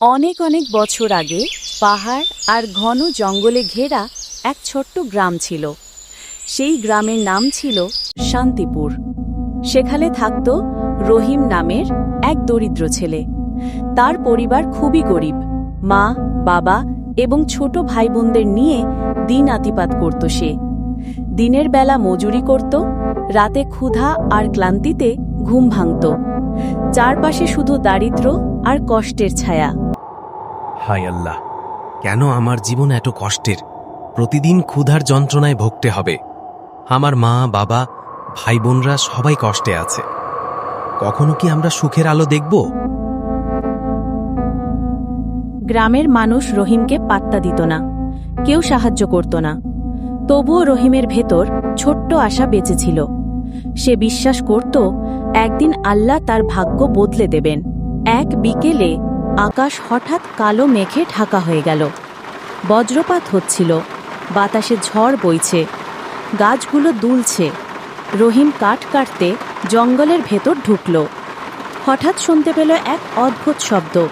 অনেক অনেক বছর আগে পাহাড় আর ঘন জঙ্গলে ঘেরা এক ছোট্ট গ্রাম ছিল। সেই গ্রামের নাম ছিল শান্তিপুর। সেখানে থাকত রহিম নামের এক দরিদ্র ছেলে। তার পরিবার খুবই গরিব। মা, বাবা এবং ছোট ভাই বোনদের নিয়ে দিন আতিপাত করত সে। দিনের বেলা মজুরি করত, রাতে ক্ষুধা আর ক্লান্তিতে ঘুম ভাঙত। চারপাশে শুধু দারিদ্র আর কষ্টের ছায়া। হায় আল্লাহ। কেন আমার জীবন এত কষ্টের? প্রতিদিন ক্ষুধার যন্ত্রণায় ভুগতে হবে। আমার মা, বাবা ভাই বোনরা সবাই কষ্টে আছে। কখনো কি আমরা সুখের আলো দেখব? গ্রামের মানুষ রহিমকে পাত্তা দিত না। কেউ সাহায্য করত না। তবুও রহিমের ভেতর ছোট্ট আশা বেঁচেছিল সে বিশ্বাস করত, একদিন আল্লাহ তার ভাগ্য বদলে দেবেন। এক বিকেলে আকাশ হঠাৎ কালো মেঘে ঢাকা হয়ে গেল। বজ্রপাত হচ্ছিল। বাতাসে ঝড় বইছে। গাছগুলো দুলছে। রহিম কাঠ কাটতে জঙ্গলের ভেতর ঢুকল। হঠাৎ শুনতে পেল এক অদ্ভুত শব্দ।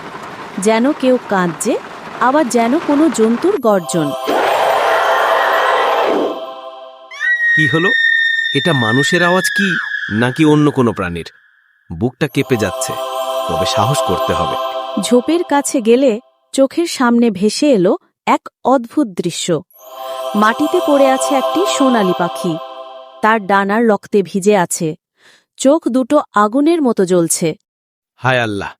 যেন কেউ কাঁদছে, আবার যেন কোনো জন্তুর গর্জন। কি হলো? এটা মানুষের আওয়াজ কি, নাকি অন্য কোনো প্রাণীর? বুকটা কেঁপে যাচ্ছে, তবে সাহস করতে হবে। ঝোপের কাছে গেলে চোখের সামনে ভেসে এলো এক অদ্ভুত দৃশ্য। মাটিতে পড়ে আছে একটি সোনালি পাখি। তার ডানার রক্তে ভিজে আছে। চোখ দুটো আগুনের মতো জ্বলছে। হায় আল্লাহ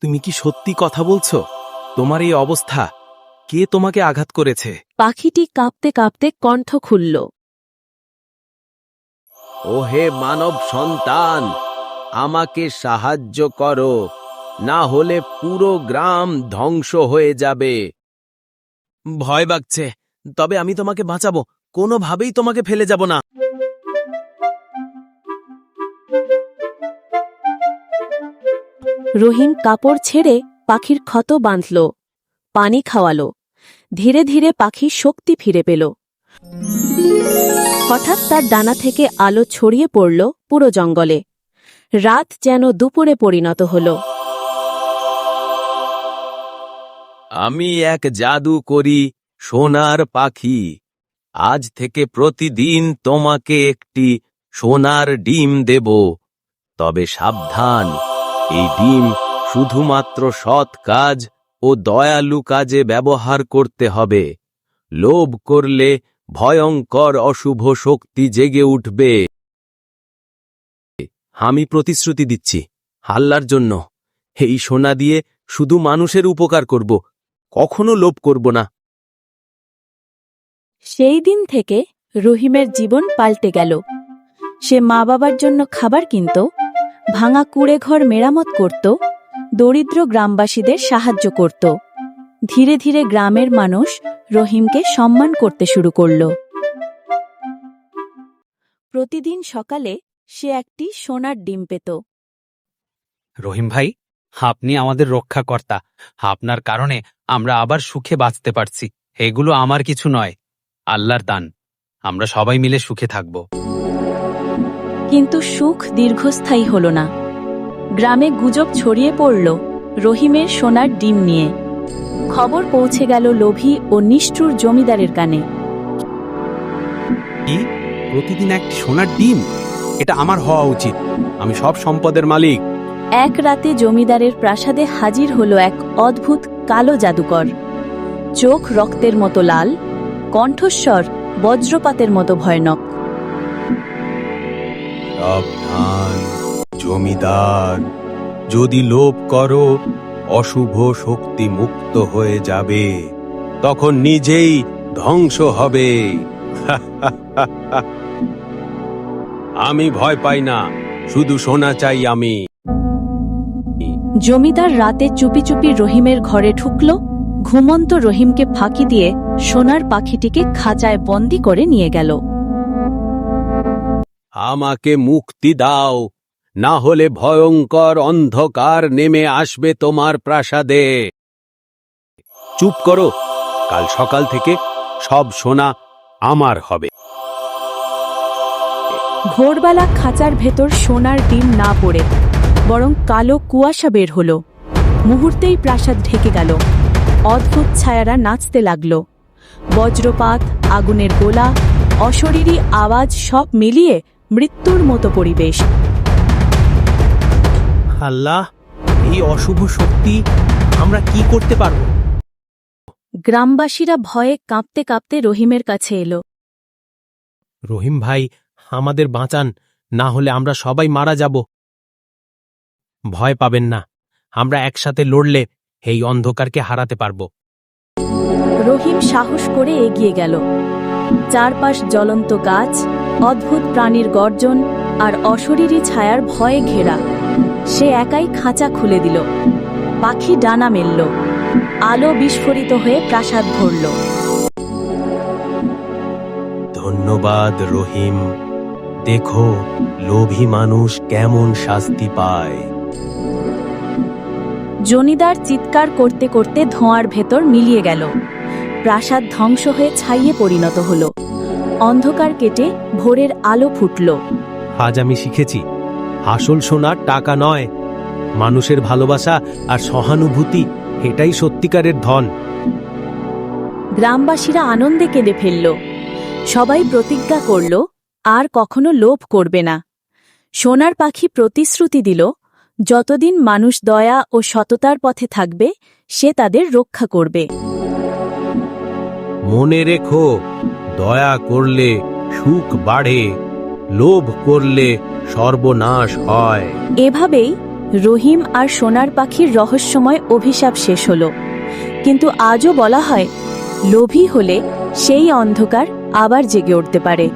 তুমি কি সত্যি কথা বলছো? তোমার এই অবস্থা কে তোমাকে আঘাত করেছে? পাখিটি কাঁপতে কাঁপতে কণ্ঠ খুলল। ও হে মানব সন্তান আমাকে সাহায্য করো। না হলে পুরো গ্রাম ধ্বংস হয়ে যাবে। ভয় বাগছে তবে আমি তোমাকে বাঁচাবো, কোনোভাবেই তোমাকে ফেলে যাব না। রহিম কাপড় ছেড়ে পাখির ক্ষত বাঁধল, পানি খাওয়ালো, ধীরে ধীরে পাখি শক্তি ফিরে পেল। হঠাৎ তার ডানা থেকে আলো ছড়িয়ে পড়ল পুরো জঙ্গলে। রাত যেন দুপুরে পরিণত হল। আমি এক জাদু করি সোনার পাখি। আজ থেকে প্রতিদিন তোমাকে একটি সোনার ডিম দেব। তবে সাবধান, এই ডিম শুধুমাত্র সৎ কাজ ও দয়ালু কাজে ব্যবহার করতে হবে। লোভ করলে ভয়ঙ্কর অশুভ শক্তি জেগে উঠবে। আমি প্রতিশ্রুতি দিচ্ছি, হাল্লার জন্য। এই সোনা দিয়ে শুধু মানুষের উপকার করব কখনো লোভ করব না। সেই দিন থেকে রহিমের জীবন পাল্টে গেল। সে মা বাবার জন্য খাবার কিনত ভাঙা কুড়ে ঘর মেরামত করত দরিদ্র গ্রামবাসীদের সাহায্য করত। ধীরে ধীরে গ্রামের মানুষ রহিমকে সম্মান করতে শুরু করল। প্রতিদিন সকালে সে একটি সোনার ডিম পেত। রহিম ভাই আপনি আমাদের রক্ষাকর্তা। আপনার কারণে আমরা আবার সুখে বাঁচতে পারছি। এগুলো আমার কিছু নয় আল্লাহর দান। আমরা সবাই মিলে সুখে থাকব। কিন্তু সুখ দীর্ঘস্থায়ী হল না। গ্রামে গুজব ছড়িয়ে পড়ল রহিমের সোনার ডিম নিয়ে। খবর পৌঁছে গেল লোভী ও নিষ্ঠুর জমিদারের কানে। কি? প্রতিদিন একটি সোনার ডিম? এটা আমার হওয়া উচিত। আমি সব সম্পদের মালিক। এক রাতে জমিদারের প্রাসাদে হাজির হলো এক অদ্ভুত কালো জাদুকর। চোখ রক্তের মতো লাল, কণ্ঠস্বর বজ্রপাতের মতো ভয়ানক। জমিদার, যদি লোভ করো, অশুভ শক্তি মুক্ত হয়ে যাবে, তখন নিজেই ধ্বংস হবে। আমি ভয় পাই না, শুধু সোনা চাই আমি। জমিদার রাতে চুপি চুপি রহিমের ঘরে ঢুকল ঘুমন্ত রহিমকে ফাঁকি দিয়ে সোনার পাখিটিকে খাঁচায় বন্দি করে নিয়ে গেল। আমাকে মুক্তি দাও না হলে ভয়ঙ্কর অন্ধকার নেমে আসবে তোমার প্রাসাদে। চুপ করো কাল সকাল থেকে সব সোনা আমার হবে। ভোরবেলা খাঁচার ভেতর সোনার ডিম না পড়ে বরং কালো কুয়াশা বের হলো। মুহূর্তেই প্রাসাদ ঢেকে গেল। অদ্ভুত ছায়ারা নাচতে লাগল। বজ্রপাত আগুনের গোলা অশরীরী আওয়াজ সব মিলিয়ে মৃত্যুর মতো পরিবেশ। আল্লাহ এই অশুভ শক্তি আমরা কি করতে পারব? গ্রামবাসীরা ভয়ে কাঁপতে কাঁপতে রহিমের কাছে এলো। রহিম ভাই আমাদের বাঁচান না হলে আমরা সবাই মারা যাব। ভয় পাবেন না। আমরা একসাথে লড়লে এই অন্ধকারকে হারাতে পারব। রহিম সাহস করে এগিয়ে গেল। চারপাশ জ্বলন্ত গাছ অদ্ভুত প্রাণীর গর্জন আর অশরীরী ছায়ার ভয়ে ঘেরা। সে একাই খাঁচা খুলে দিল। পাখি ডানা মেলল। আলো বিস্ফোরিত হয়ে প্রাসাদ ভরল। ধন্যবাদ রহিম। দেখো লোভী মানুষ কেমন শাস্তি পায়। জনিদার চিৎকার করতে করতে ধোঁয়ার ভেতর মিলিয়ে গেল। প্রাসাদ ধ্বংস হয়ে ছাইয়ে পরিণত হল। অন্ধকার কেটে ভোরের আলো ফুটল। আজ আমি শিখেছি আসল সোনা টাকা নয়। মানুষের ভালোবাসা আর সহানুভূতি এটাই সত্যিকারের ধন। গ্রামবাসীরা আনন্দে কেঁদে ফেলল। সবাই প্রতিজ্ঞা করল আর কখনো লোভ করবে না। সোনার পাখি প্রতিশ্রুতি দিল যতদিন মানুষ দয়া ও সততার পথে থাকবে সে তাদের রক্ষা করবে। মনে রেখো দয়া করলে সুখ বাড়ে লোভ করলে সর্বনাশ হয়। এভাবেই রহিম আর সোনার পাখির রহস্যময় অভিশাপ শেষ হল। কিন্তু আজও বলা হয় লোভী হলে সেই অন্ধকার আবার জেগে উঠতে পারে।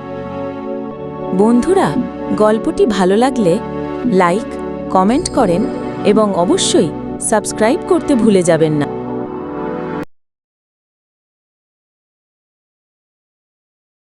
বন্ধুরা গল্পটি ভালো লাগলে লাইক কমেন্ট করেন এবং অবশ্যই সাবস্ক্রাইব করতে ভুলে যাবেন না।